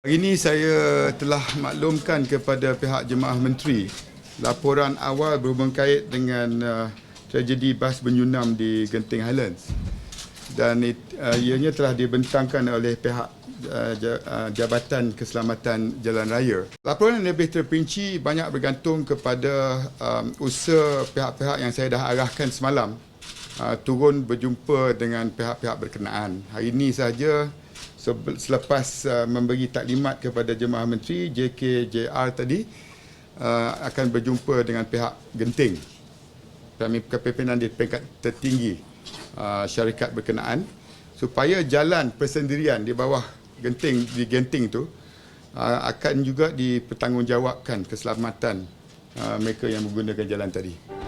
Hari ini saya telah maklumkan kepada pihak jemaah menteri laporan awal berhubung kait dengan uh, tragedi bas benyunam di Genting Highlands dan it, uh, ianya telah dibentangkan oleh pihak uh, uh, Jabatan Keselamatan Jalan Raya. Laporan yang lebih terperinci banyak bergantung kepada um, usaha pihak-pihak yang saya dah arahkan semalam uh, turun berjumpa dengan pihak-pihak berkenaan. Hari ini sebe- selepas uh, memberi taklimat kepada jemaah menteri JKJR tadi uh, akan berjumpa dengan pihak Genting kami kepimpinan di peringkat tertinggi uh, syarikat berkenaan supaya jalan persendirian di bawah Genting di Genting tu uh, akan juga dipertanggungjawabkan keselamatan uh, mereka yang menggunakan jalan tadi.